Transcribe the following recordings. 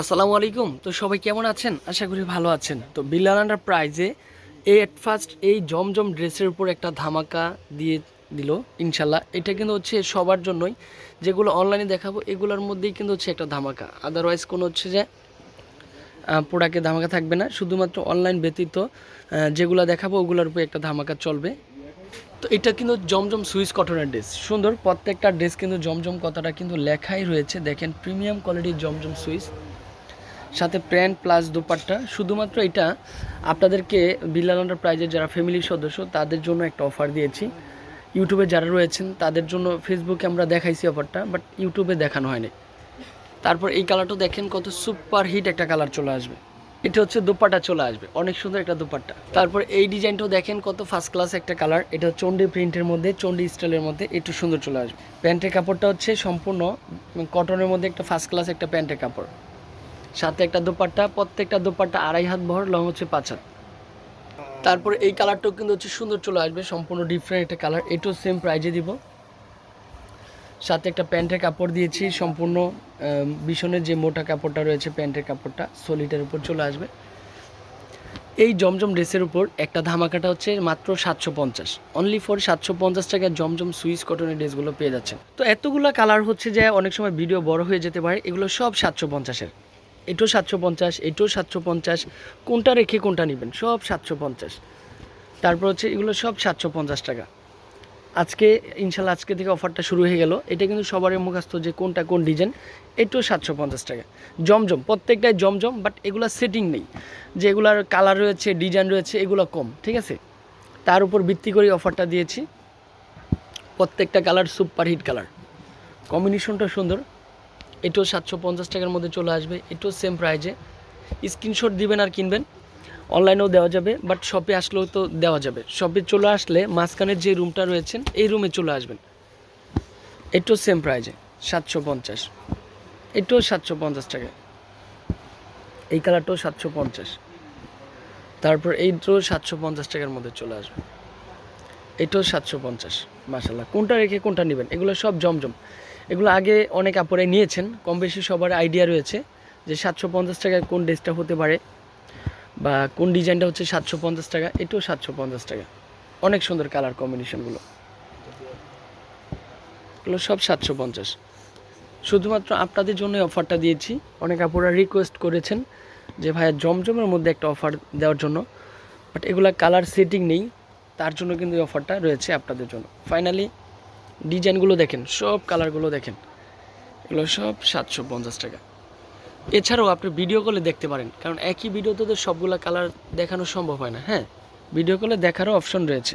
আসসালামু আলাইকুম। তো সবাই কেমন আছেন? আশা করি ভালো আছেন। তো বিল্লানার প্রাইজে এই এট ফার্স্ট এই জমজম ড্রেসের উপর একটা ধামাকা দিয়ে দিল, ইনশাল্লাহ। এটা কিন্তু হচ্ছে সবার জন্যই। যেগুলো অনলাইনে দেখাবো, এগুলোর মধ্যেই কিন্তু হচ্ছে একটা ধামাকা। আদারওয়াইজ কোনো হচ্ছে যে প্রোডাক্টে ধামাকা থাকবে না। শুধুমাত্র অনলাইন ব্যতীত যেগুলো দেখাবো, ওগুলোর উপর একটা ধামাকা চলবে। তো এটা কিন্তু জমজম সুইস কটনের ড্রেস। সুন্দর প্রত্যেকটা ড্রেস কিন্তু জমজম কথাটা কিন্তু লেখাই রয়েছে। দেখেন প্রিমিয়াম কোয়ালিটির জমজম সুইস। সাথে প্যান্ট প্লাস দুপাট্টা। শুধুমাত্র এটা, আপনাদেরকে বিল্লালন্ডার প্রাইজের যারা ফ্যামিলির সদস্য, তাদের জন্য একটা অফার দিয়েছি। ইউটিউবে যারা রয়েছেন, তাদের জন্য ফেসবুকে আমরা দেখাইছি অফারটা বাট ইউটিউবে দেখানো হয়নি। তারপর এই কালারটা দেখেন কত সুপার হিট একটা কালার চলে আসবে। এটা হচ্ছে দুপাট্টা চলে আসবে, অনেক সুন্দর একটা দুপাট্টা। তারপর এই ডিজাইনটাও দেখেন কত ফার্স্ট ক্লাস একটা কালার এটা চন্ডি প্রিন্টের মধ্যে চন্ডি স্টাইলের মধ্যে একটু সুন্দর চলে আসবে। প্যান্টের কাপড়টা হচ্ছে সম্পূর্ণ কটনের মধ্যে একটা ফার্স্ট ক্লাস একটা প্যান্টের কাপড়। সাথে একটা দোপাট্টা প্রত্যেকটা দোপাট্টা আড়াই হাত ভর লং হচ্ছে পাঁচ হাত। তারপরে এই কালারটাও কিন্তু হচ্ছে সুন্দর চলে আসবে সম্পূর্ণ ডিফারেন্ট একটা কালার। এটাও সেম প্রাইজে দিব। সাথে একটা প্যান্টের কাপড় দিয়েছি সম্পূর্ণ আহ, ভীষণের যে মোটা কাপড়টা রয়েছে প্যান্টের কাপড়টা সলিটার উপর চলে আসবে। এই জমজম ড্রেসের উপর একটা ধামাকাটা হচ্ছে মাত্র সাতশো পঞ্চাশ। অনলি ফর সাতশো পঞ্চাশ টাকায় জমজম সুইস কটনের ড্রেসগুলো পেয়ে যাচ্ছেন। তো এতগুলো কালার হচ্ছে যে অনেক সময় ভিডিও বড় হয়ে যেতে পারে এগুলো সব সাতশো পঞ্চাশের। এটাও সাতশো পঞ্চাশ, এটাও সাতশো পঞ্চাশ। কোনটা রেখে কোনটা নেবেন? সব সাতশো পঞ্চাশ। তারপর হচ্ছে এগুলো সব সাতশো পঞ্চাশ টাকা। আজকে, ইনশাল্লাহ আজকে থেকে অফারটা শুরু হয়ে গেল। এটা কিন্তু সবারই মুখস্থ যে কোনটা কোন ডিজাইন, এটাও সাতশো পঞ্চাশ টাকা। জমজম, প্রত্যেকটাই জমজম, বাট এগুলো সেটিং নেই। যে এগুলার কালার রয়েছে, ডিজাইন রয়েছে, এগুলো কম, ঠিক আছে? তার উপর ভিত্তি করে অফারটা দিয়েছি। প্রত্যেকটা কালার সুপার হিট কালার। কম্বিনেশনটা সুন্দর। এটাও সাতশো পঞ্চাশ টাকার মধ্যে চলে আসবে, এটাও সেম প্রাইজে স্ক্রিনশট দিবেন আর কিনবেন। অনলাইনেও দেওয়া যাবে বাট শপে আসলেও তো দেওয়া যাবে। শপে চলে আসলে মাঝখানের যে রুমটা রয়েছেন, এই রুমে চলে আসবেন। এটাও সেম প্রাইজে সাতশো পঞ্চাশ। এটাও সাতশো পঞ্চাশ টাকা। এই কালারটাও সাতশো পঞ্চাশ। তারপর এইটাও সাতশো পঞ্চাশ টাকার মধ্যে চলে আসবে। এটাও সাতশো পঞ্চাশ মাসাল্লাহ কোনটা রেখে কোনটা নেবেন? এগুলো সব জমজম। এগুলো আগে অনেক কাপড়ে নিয়েছেন কম বেশি সবার আইডিয়া রয়েছে যে সাতশো পঞ্চাশ টাকায় কোন ড্রেসটা হতে পারে বা কোন ডিজাইনটা হচ্ছে সাতশো পঞ্চাশ টাকা, এটাও সাতশো পঞ্চাশ টাকা। অনেক সুন্দর কালার কম্বিনেশনগুলো। এগুলো সব সাতশো পঞ্চাশ। শুধুমাত্র আপনাদের জন্য অফারটা দিয়েছি। অনেক আপুরা রিকোয়েস্ট করেছেন যে ভাইয়া জমজমের মধ্যে একটা অফার দেওয়ার জন্য বাট এগুলা কালার সেটিং নেই। তার জন্য কিন্তু এই অফারটা রয়েছে আপনাদের জন্য। ফাইনালি ডিজাইনগুলো দেখেন, সব কালারগুলো দেখেন। এগুলো সব সাতশো পঞ্চাশ টাকা। এছাড়াও আপনি ভিডিও কলে দেখতে পারেন, কারণ একই ভিডিওতে তো সবগুলো কালার দেখানো সম্ভব হয় না হ্যাঁ? ভিডিও কলে দেখারও অপশন রয়েছে।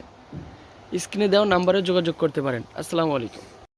স্ক্রিনে দেওয়া নাম্বারে যোগাযোগ করতে পারেন। আসসালামু আলাইকুম।